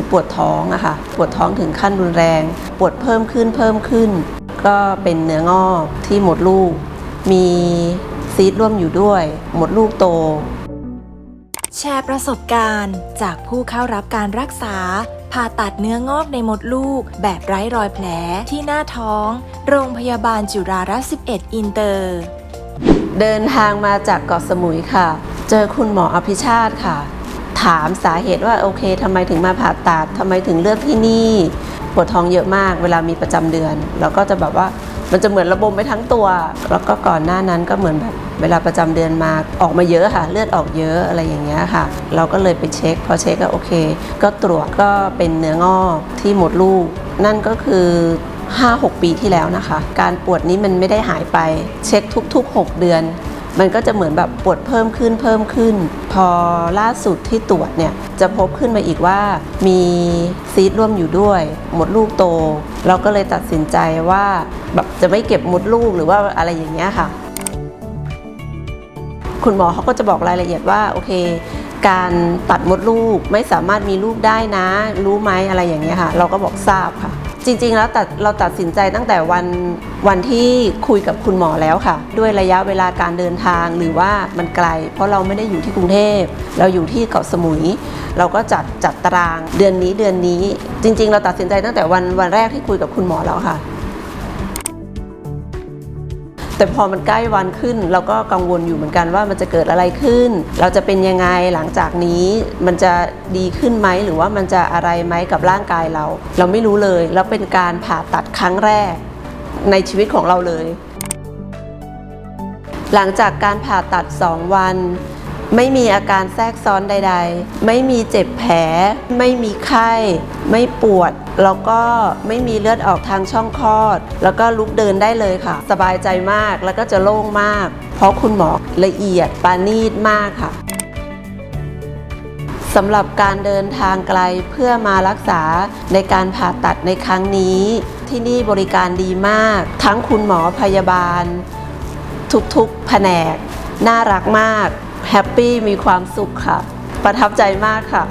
จะปวดท้องอะค่ะ ปวดท้องถึงขั้นรุนแรง ปวดเพิ่มขึ้นเพิ่มขึ้น ก็เป็นเนื้องอกที่หมดลูก มีซีดร่วมอยู่ด้วย หมดลูกโต แชร์ประสบการณ์ จากผู้เข้ารับการรักษา ผ่าตัดเนื้องอกในมดลูก แบบไร้รอยแผลที่หน้าท้อง โรงพยาบาลจุฬารัตน์11 อินเตอร์ เดินทางมาจากเกาะสมุยค่ะ เจอคุณหมออภิชาติค่ะ ถามสาเหตุว่าโอเคทำไมถึงมาผ่าตัดทำไมถึงเลือกที่นี่ปวดท้องเยอะมาก เวลามีประจำเดือนแล้วก็จะแบบว่ามันจะเหมือนระบมไปทั้งตัว แล้วก็ก่อนหน้านั้นก็เหมือนแบบเวลาประจำเดือนมาออกมาเยอะค่ะ เลือดออกเยอะอะไรอย่างเงี้ยค่ะ เราก็เลยไปเช็ค พอเช็คก็โอเค ก็ตรวจก็เป็นเนื้องอกที่หมดลูก นั่นก็คือ5-6 ปีที่แล้วนะคะ การปวดนี้มันไม่ได้หายไป เช็คทุก ๆ 6 เดือน มันก็จะเหมือนแบบปวดเพิ่มขึ้นเพิ่มขึ้น พอล่าสุดที่ตรวจเนี่ยจะพบขึ้นมาอีกว่ามีซีดร่วมอยู่ด้วย หมดลูกโต เราก็เลยตัดสินใจว่าแบบจะไม่เก็บมดลูกหรือว่าอะไรอย่างเงี้ยค่ะ คุณหมอเขาก็จะบอกรายละเอียดว่าโอเคการตัดมดลูกไม่สามารถมีลูกได้นะ รู้ไหมอะไรอย่างเงี้ยค่ะ เราก็บอกทราบค่ะ จริงๆ แล้วตัดเราตัดสินใจตั้งแต่วันวันที่คุยกับคุณหมอแล้วค่ะ ด้วยระยะเวลาการเดินทางหรือว่ามันไกล เพราะเราไม่ได้อยู่ที่กรุงเทพ เราอยู่ที่เกาะสมุย เราก็จัดจัดตารางเดือนนี้เดือนนี้ จริง ๆ เราตัดสินใจตั้งแต่วันวันแรกที่คุยกับคุณหมอแล้วค่ะ แต่พอมันใกล้วันขึ้น เราก็กังวลอยู่เหมือนกันว่ามันจะเกิดอะไรขึ้น เราจะเป็นยังไงหลังจากนี้มันจะดีขึ้นไหมหรือว่ามันจะอะไรไหมกับร่างกายเรา เราไม่รู้เลย แล้วเป็นการผ่าตัดครั้งแรกในชีวิตของเราเลย หลังจากการผ่าตัด 2 วัน ไม่มีอาการแทรกซ้อนใด ๆ ไม่มีเจ็บแผล ไม่มีไข้ ไม่ปวด แล้วก็ไม่มีเลือดออกทางช่องคลอด แล้วก็ลุกเดินได้เลยค่ะ สบายใจมากแล้วก็จะโล่งมาก เพราะคุณหมอละเอียดปานีตมากค่ะสำหรับการเดินทางไกลเพื่อมารักษาในการผ่าตัดในครั้งนี้ ที่นี่บริการดีมาก ทั้งคุณหมอพยาบาล ทุกๆแผนก น่ารักมาก แฮปปี้มีความสุขค่ะ ประทับใจมากค่ะ